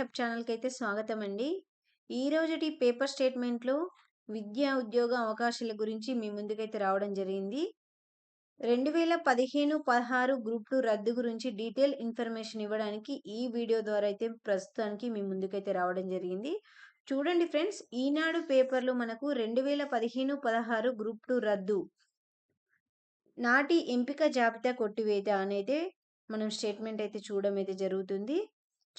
Hub ఛానల్కి అయితే స్వాగతం అండి ఈరోజుటి పేపర్ స్టేట్మెంట్లో విద్యా ఉద్యోగ అవకాశాల గురించి మీ ముందుకైతే రావడం జరిగింది. రెండు వేల పదిహేను పదహారు గ్రూప్ టూ రద్దు గురించి డీటెయిల్ ఇన్ఫర్మేషన్ ఇవ్వడానికి ఈ వీడియో ద్వారా అయితే ప్రస్తుతానికి మీ ముందుకైతే రావడం జరిగింది. చూడండి ఫ్రెండ్స్ ఈనాడు పేపర్లు మనకు రెండు వేల పదిహేను పదహారు గ్రూప్ టూ రద్దు. నాటి ఎంపిక జాబితా కొట్టివేత అనేది మనం స్టేట్మెంట్ అయితే చూడడం అయితే జరుగుతుంది.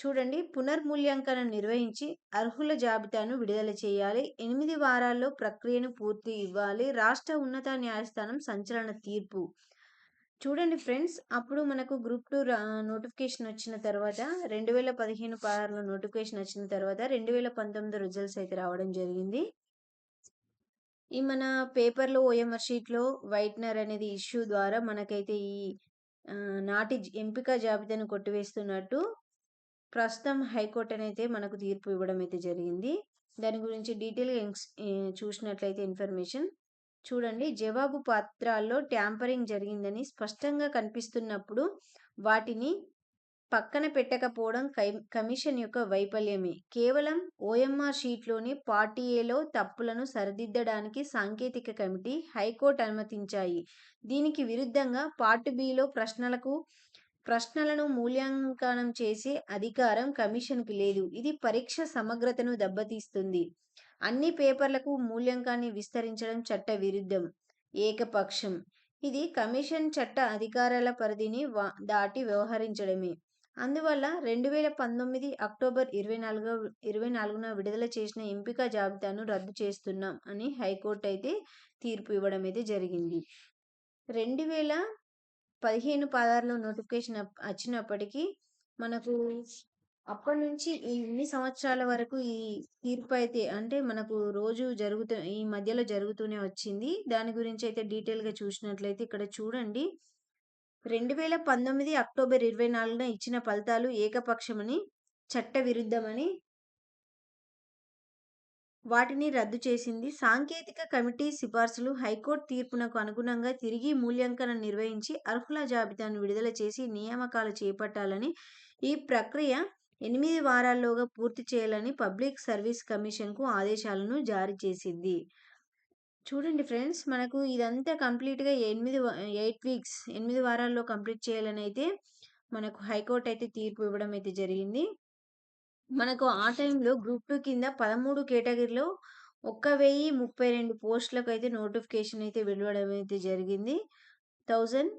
చూడండి. పునర్మూల్యాంకనం నిర్వహించి అర్హుల జాబితాను విడుదల చేయాలి. ఎనిమిది వారాల్లో ప్రక్రియను పూర్తి ఇవ్వాలి. రాష్ట్ర ఉన్నత న్యాయస్థానం సంచలన తీర్పు. చూడండి ఫ్రెండ్స్ అప్పుడు మనకు గ్రూప్ టూ నోటిఫికేషన్ వచ్చిన తర్వాత రెండు వేల పదిహేను పదహారులో నోటిఫికేషన్ వచ్చిన తర్వాత రెండు వేల పంతొమ్మిది రిజల్ట్స్ అయితే రావడం జరిగింది. ఈ మన పేపర్లో ఓఎంఆర్ షీట్లో వైట్నర్ అనేది ఇష్యూ ద్వారా మనకైతే ఈ నాటి ఎంపిక జాబితాను కొట్టివేస్తున్నట్టు ప్రస్తుతం హైకోర్టు అయితే మనకు తీర్పు ఇవ్వడం అయితే జరిగింది. దాని గురించి డీటెయిల్గా చూసినట్లయితే ఇన్ఫర్మేషన్ చూడండి. జవాబు పాత్రాల్లో ట్యాంపరింగ్ జరిగిందని స్పష్టంగా కనిపిస్తున్నప్పుడు వాటిని పక్కన పెట్టకపోవడం కమిషన్ యొక్క వైఫల్యమే. కేవలం ఓఎంఆర్ షీట్లోని పార్టీ ఏలో తప్పులను సరిదిద్దడానికి సాంకేతిక కమిటీ హైకోర్టు అనుమతించాయి. దీనికి విరుద్ధంగా పార్ట్ బిలో ప్రశ్నలకు ప్రశ్నలను మూల్యాంకనం చేసే అధికారం కమిషన్కి లేదు. ఇది పరీక్ష సమగ్రతను దెబ్బతీస్తుంది. అన్ని పేపర్లకు మూల్యాంకాన్ని విస్తరించడం చట్ట విరుద్ధం. ఏకపక్షం. ఇది కమిషన్ చట్ట అధికారాల పరిధిని దాటి వ్యవహరించడమే. అందువల్ల రెండు వేల పంతొమ్మిది అక్టోబర్ ఇరవై నాలుగు ఇరవై నాలుగున విడుదల చేసిన ఎంపిక జాబితాను రద్దు చేస్తున్నాం అని హైకోర్టు అయితే తీర్పు ఇవ్వడం అయితే జరిగింది. రెండు వేల పదిహేను పదహారులో నోటిఫికేషన్ వచ్చినప్పటికీ మనకు అప్పటి నుంచి ఇన్ని సంవత్సరాల వరకు ఈ తీర్పు అయితే అంటే మనకు రోజు జరుగుతూ ఈ మధ్యలో జరుగుతూనే వచ్చింది. దాని గురించి అయితే డీటెయిల్గా చూసినట్లయితే ఇక్కడ చూడండి. రెండు వేల పంతొమ్మిది అక్టోబర్ ఇరవై నాలుగున ఇచ్చిన ఫలితాలు ఏకపక్షమని చట్టవిరుద్ధమని వాటిని రద్దు చేసింది. సాంకేతిక కమిటీ సిఫార్సులు హైకోర్టు తీర్పునకు అనుగుణంగా తిరిగి మూల్యాంకనం నిర్వహించి అర్హుల జాబితాను విడుదల చేసి నియామకాలు చేపట్టాలని ఈ ప్రక్రియ ఎనిమిది వారాల్లోగా పూర్తి చేయాలని పబ్లిక్ సర్వీస్ కమిషన్కు ఆదేశాలను జారీ చేసింది. చూడండి ఫ్రెండ్స్ మనకు ఇదంతా కంప్లీట్గా ఎనిమిది ఎయిట్ వీక్స్ ఎనిమిది వారాల్లో కంప్లీట్ చేయాలని అయితే మనకు హైకోర్టు అయితే తీర్పు ఇవ్వడం అయితే జరిగింది. మనకు ఆ టైంలో గ్రూప్ టూ కింద పదమూడు కేటగిరీలో ఒక్క వెయ్యి ముప్పై రెండు పోస్టులకు అయితే నోటిఫికేషన్ అయితే వెలువడం అయితే జరిగింది. Thousand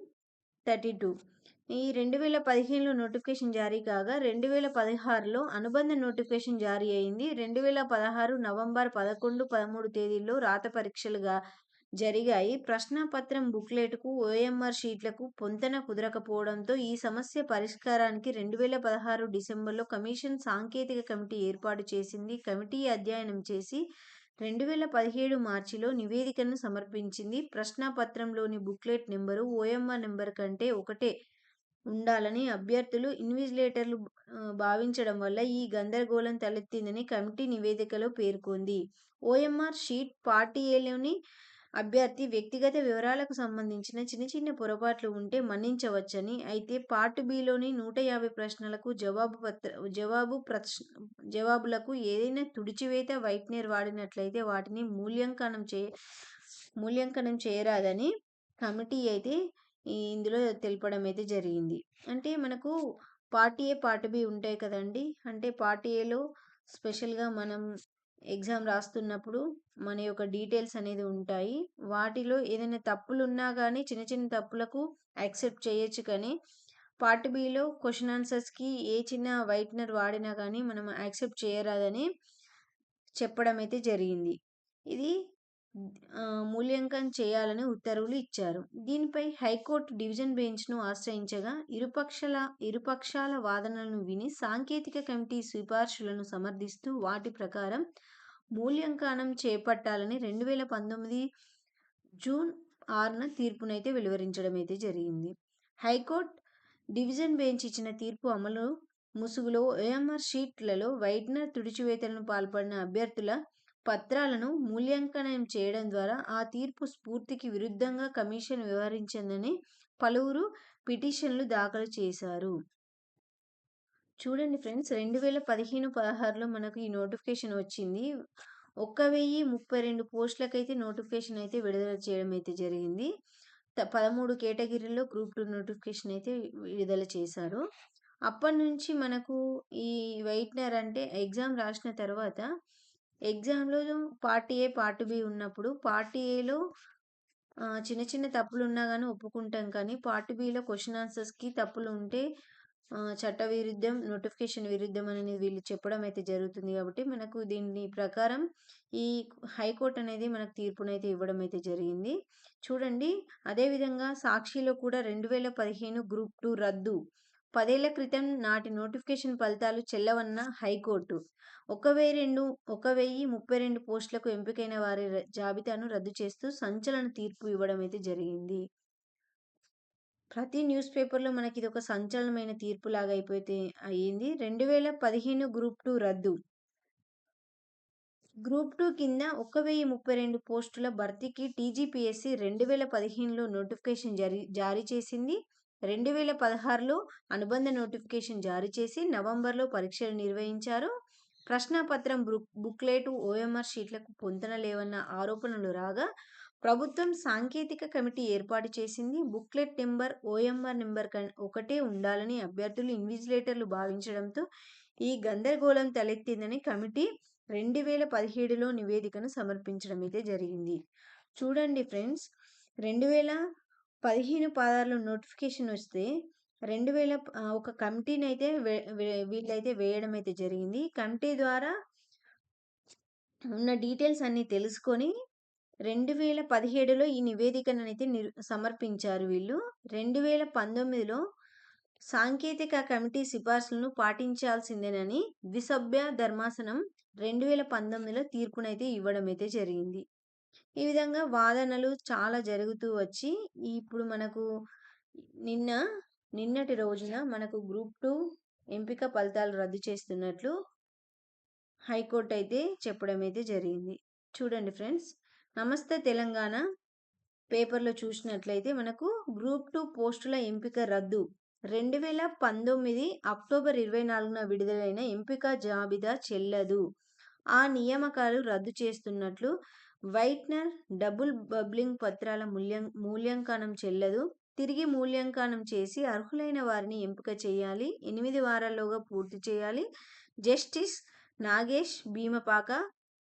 thirty two. ఈ రెండు వేల పదిహేనులో నోటిఫికేషన్ జారీ కాగా రెండు వేల పదహారులో అనుబంధ నోటిఫికేషన్ జారీ అయింది. రెండు వేల పదహారు నవంబర్ పదకొండు పదమూడు తేదీల్లో రాత పరీక్షలుగా జరిగాయి. ప్రశ్నపత్రం బుక్లెట్కు ఓఎంఆర్ షీట్లకు పొంతన కుదరకపోవడంతో ఈ సమస్య పరిష్కారానికి రెండు వేల పదహారు డిసెంబర్లో కమిషన్ సాంకేతిక కమిటీ ఏర్పాటు చేసింది. కమిటీ అధ్యయనం చేసి రెండు వేల పదిహేడు మార్చిలో నివేదికను సమర్పించింది. ప్రశ్నపత్రంలోని బుక్లెట్ నెంబరు ఓఎంఆర్ నెంబర్ కంటే ఒకటే ఉండాలని అభ్యర్థులు ఇన్విజిలేటర్లు భావించడం వల్ల ఈ గందరగోళం తలెత్తిందని కమిటీ నివేదికలో పేర్కొంది. ఓఎంఆర్ షీట్ పార్టీ ఏలోని అభ్యర్థి వ్యక్తిగత వివరాలకు సంబంధించిన చిన్న చిన్న పొరపాట్లు ఉంటే మన్నించవచ్చని అయితే పార్ట్ బిలోని నూట యాభై ప్రశ్నలకు జవాబు పత్ర జవాబు ప్రశ్న జవాబులకు ఏదైనా తుడిచివేత వైట్నర్ వాడినట్లయితే వాటిని మూల్యాంకనం చే మూల్యాంకనం చేయరాదని కమిటీ అయితే ఇందులో తెలపడం అయితే జరిగింది. అంటే మనకు పార్టీ ఏ పార్ట్ బి ఉంటాయి కదండి. అంటే పార్టీ ఏలో స్పెషల్గా మనం ఎగ్జామ్ రాస్తున్నప్పుడు మన యొక్క డీటెయిల్స్ అనేది ఉంటాయి. వాటిలో ఏదైనా తప్పులు ఉన్నా కానీ చిన్న చిన్న తప్పులకు యాక్సెప్ట్ చేయొచ్చు కానీ పార్ట్ బిలో క్వశ్చన్ ఆన్సర్స్కి ఏ చిన్న వైట్నర్ వాడినా కానీ మనం యాక్సెప్ట్ చేయరాదని చెప్పడం అయితే జరిగింది. ఇది మూల్యాంకనం చేయాలని ఉత్తర్వులు ఇచ్చారు. దీనిపై హైకోర్టు డివిజన్ బెంచ్ను ఆశ్రయించగా ఇరుపక్షాల ఇరుపక్షాల వాదనలను విని సాంకేతిక కమిటీ సిఫార్సులను సమర్థిస్తూ వాటి ప్రకారం మూల్యాంకనం చేపట్టాలని రెండు వేల పంతొమ్మిది జూన్ ఆరున తీర్పునైతే వెలువరించడం అయితే జరిగింది. హైకోర్టు డివిజన్ బెంచ్ ఇచ్చిన తీర్పు అమలు ముసుగులో ఏఎంఆర్ షీట్లలో వైట్నర్ తుడిచివేతలను పాల్పడిన అభ్యర్థుల పత్రాలను మూల్యాంకనం చేయడం ద్వారా ఆ తీర్పు స్ఫూర్తికి విరుద్ధంగా కమిషన్ వ్యవహరించిందని పలువురు పిటిషన్లు దాఖలు చేశారు. చూడండి ఫ్రెండ్స్ 2015, 16లో మనకు ఈ నోటిఫికేషన్ వచ్చింది. 1032 పోస్టులకైతే నోటిఫికేషన్ అయితే విడుదల చేయడం అయితే జరిగింది. పదమూడు కేటగిరీలో గ్రూప్ టూ నోటిఫికేషన్ అయితే విడుదల చేశారు. అప్పటినుంచి మనకు ఈ వెయిట్నర్ అంటే ఎగ్జామ్ రాసిన తర్వాత ఎగ్జామ్‌లో పార్ట్ ఏ, పార్ట్ బి ఉన్నప్పుడు పార్ట్ ఏలో చిన్న చిన్న తప్పులు ఉన్నా కానీ ఒప్పుకుంటాం కానీ పార్ట్ బిలో క్వశ్చన్ ఆన్సర్స్‌కి తప్పులు ఉంటే చట్ట విరుద్ధం, నోటిఫికేషన్ విరుద్ధం అనేది వీళ్ళు చెప్పడం అయితే జరుగుతుంది కాబట్టి మనకు దీని ప్రకారం ఈ హైకోర్టు అనేది మనకు తీర్పునైతే ఇవ్వడం అయితే జరిగింది. చూడండి అదేవిధంగా సాక్షిలో కూడా 2015 గ్రూప్ టూ రద్దు. పదేళ్ళ క్రితం నాటి నోటిఫికేషన్ ఫలితాలు చెల్లవన్న హైకోర్టు. 1032 పోస్టులకు ఎంపికైన వారి జాబితాను రద్దు చేస్తూ సంచలన తీర్పు ఇవ్వడం అయితే జరిగింది. ప్రతి న్యూస్ పేపర్‌లో మనకి ఇది ఒక సంచలనమైన తీర్పులాగా అయిపోతే అయింది. 2015 గ్రూప్ టూ రద్దు. గ్రూప్ టూ కింద 1032 పోస్టుల భర్తీకి టీజీపీఎస్సీ 2015లో నోటిఫికేషన్ జారీ జారీ చేసింది. 2016లో అనుబంధ నోటిఫికేషన్ జారీ చేసి నవంబర్‌లో పరీక్షలు నిర్వహించారు. ప్రశ్నాపత్రం బుక్ బుక్లెట్, ఓఎంఆర్ షీట్లకు పొంతన లేవన్న ఆరోపణలు రాగా ప్రభుత్వం సాంకేతిక కమిటీ ఏర్పాటు చేసింది. బుక్లెట్ నెంబర్ ఓఎంఆర్ నెంబర్ ఒకటే ఉండాలని అభ్యర్థులు, ఇన్విజిలేటర్లు భావించడంతో ఈ గందరగోళం తలెత్తిందని కమిటీ 2017లో నివేదికను సమర్పించడం అయితే జరిగింది. చూడండి ఫ్రెండ్స్ 2015, 16లో నోటిఫికేషన్ వస్తే రెండు వేల ఒక కమిటీని అయితే వీళ్ళైతే వేయడం అయితే జరిగింది. కమిటీ ద్వారా ఉన్న డీటెయిల్స్ అన్నీ తెలుసుకొని 2017లో ఈ నివేదికనైతే నిర్ సమర్పించారు వీళ్ళు. 2019లో సాంకేతిక కమిటీ సిఫార్సులను పాటించాల్సిందేనని ద్విసభ్య ధర్మాసనం 2019లో తీర్పునైతే ఇవ్వడం అయితే జరిగింది. ఈ విధంగా వాదనలు చాలా జరుగుతూ వచ్చి ఇప్పుడు మనకు నిన్న నిన్నటి రోజున మనకు గ్రూప్ టూ ఎంపిక ఫలితాలు రద్దు చేస్తున్నట్లు హైకోర్ట్ అయితే చెప్పడం అయితే జరిగింది. చూడండి ఫ్రెండ్స్ నమస్తే తెలంగాణ పేపర్‌లో చూసినట్లయితే మనకు గ్రూప్ టూ పోస్టుల ఎంపిక రద్దు. 2019 అక్టోబర్ 24న విడుదలైన ఎంపిక జాబితా చెల్లదు. ఆ నియామకాలు రద్దు చేస్తున్నట్లు వైట్‌నర్, డబుల్ బబ్లింగ్ పత్రాల మూల్యం మూల్యాంకనం చెల్లదు. తిరిగి మూల్యాంకనం చేసి అర్హులైన వారిని ఎంపిక చేయాలి. ఎనిమిది వారాల్లోగా పూర్తి చేయాలి. జస్టిస్ నాగేష్ భీమపాక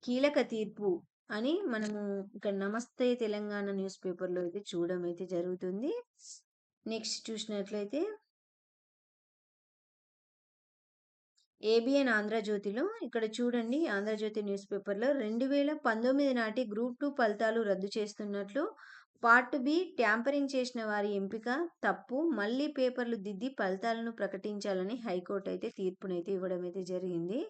కీలక తీర్పు అని మనము ఇక్కడ నమస్తే తెలంగాణ న్యూస్ పేపర్‌లో అయితే చూడడం అయితే జరుగుతుంది. నెక్స్ట్ చూసినట్లయితే ఏబిఎన్ ఆంధ్రజ్యోతిలో ఇక్కడ చూడండి ఆంధ్రజ్యోతి న్యూస్ పేపర్‌లో 2019 నాటి గ్రూప్ టూ ఫలితాలు రద్దు చేస్తున్నట్లు, పార్ట్ బి ట్యాంపరింగ్ చేసిన వారి ఎంపిక తప్పు. మళ్ళీ పేపర్లు దిద్ది ఫలితాలను ప్రకటించాలని హైకోర్టు అయితే తీర్పునైతే ఇవ్వడం అయితే జరిగింది.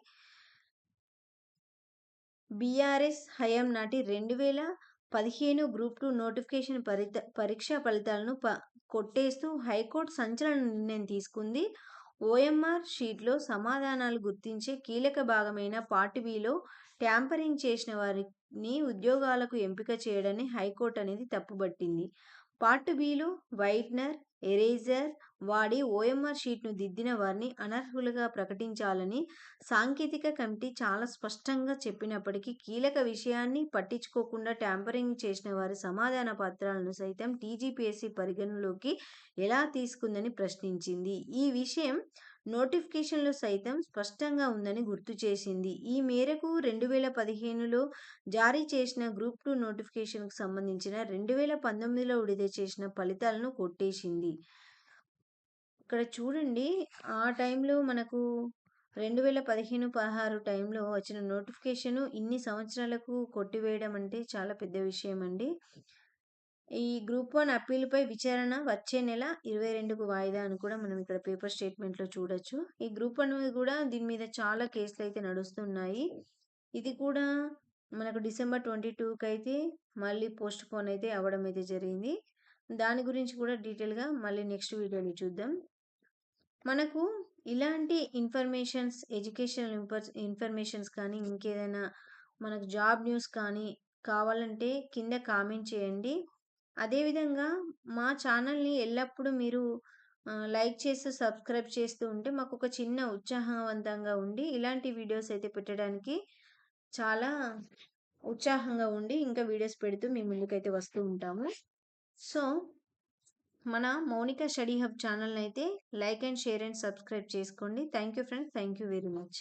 బీఆర్ఎస్ హయాం నాటి 2015 గ్రూప్ టూ నోటిఫికేషన్ పరిత పరీక్షా ఫలితాలను ప కొట్టేస్తూ హైకోర్టు సంచలన నిర్ణయం తీసుకుంది. ఓఎంఆర్ షీట్‌లో సమాధానాలు గుర్తించే కీలక భాగమైన పార్ట్ బిలో ట్యాంపరింగ్ చేసిన వారిని ఉద్యోగాలకు ఎంపిక చేయడాన్ని హైకోర్టు అనేది తప్పుబట్టింది. పార్ట్ బిలో వైట్‌నర్, ఎరేజర్ వాడి ఓఎంఆర్ షీట్‌ను దిద్దిన వారిని అనర్హులుగా ప్రకటించాలని సాంకేతిక కమిటీ చాలా స్పష్టంగా చెప్పినప్పటికీ కీలక విషయాన్ని పట్టించుకోకుండా ట్యాంపరింగ్ చేసిన వారి సమాధాన పత్రాలను సైతం టీజీపీఎస్సీ పరిగణనలోకి ఎలా తీసుకుందని ప్రశ్నించింది. ఈ విషయం నోటిఫికేషన్‌లో సైతం స్పష్టంగా ఉందని గుర్తు చేసింది. ఈ మేరకు 2015లో జారీ చేసిన గ్రూప్ టూ నోటిఫికేషన్‌కు సంబంధించిన 2019లో విడుదల చేసిన ఫలితాలను కొట్టేసింది. ఇక్కడ చూడండి ఆ టైంలో మనకు 2015, 16 టైంలో వచ్చిన నోటిఫికేషన్ ఇన్ని సంవత్సరాలకు కొట్టివేయడం అంటే చాలా పెద్ద విషయం అండి. ఈ గ్రూప్ వన్ అప్పీల్‌పై విచారణ వచ్చే నెల 22కు వాయిదా అని కూడా మనం ఇక్కడ పేపర్ స్టేట్మెంట్‌లో చూడొచ్చు. ఈ గ్రూప్ వన్ కూడా దీని మీద చాలా కేసులు అయితే నడుస్తున్నాయి. ఇది కూడా మనకు డిసెంబర్ 22కైతే మళ్ళీ పోస్ట్‌పోన్ అయితే అవ్వడం అయితే జరిగింది. దాని గురించి కూడా డీటెయిల్‌గా మళ్ళీ నెక్స్ట్ వీడియోని చూద్దాం. మనకు ఇలాంటి ఇన్ఫర్మేషన్స్ ఎడ్యుకేషనల్ ఇన్ఫర్మేషన్స్ కానీ ఇంకేదైనా మనకు జాబ్ న్యూస్ కానీ కావాలంటే కింద కామెంట్ చేయండి. అదేవిధంగా మా ఛానల్‌ని ఎల్లప్పుడూ మీరు లైక్ చేస్తూ, సబ్స్క్రైబ్ చేస్తూ ఉంటే మాకు ఒక చిన్న ఉత్సాహవంతంగా ఉండి, ఇలాంటి వీడియోస్ అయితే పెట్టడానికి చాలా ఉత్సాహంగా ఉండి, ఇంకా వీడియోస్ పెడుతూ మీ ముందుకైతే వస్తూ ఉంటాము. సో, మన Mounika study hub ఛానల్‌నైతే like and share and subscribe చేసుకోండి. Thank you friends. Thank you very much.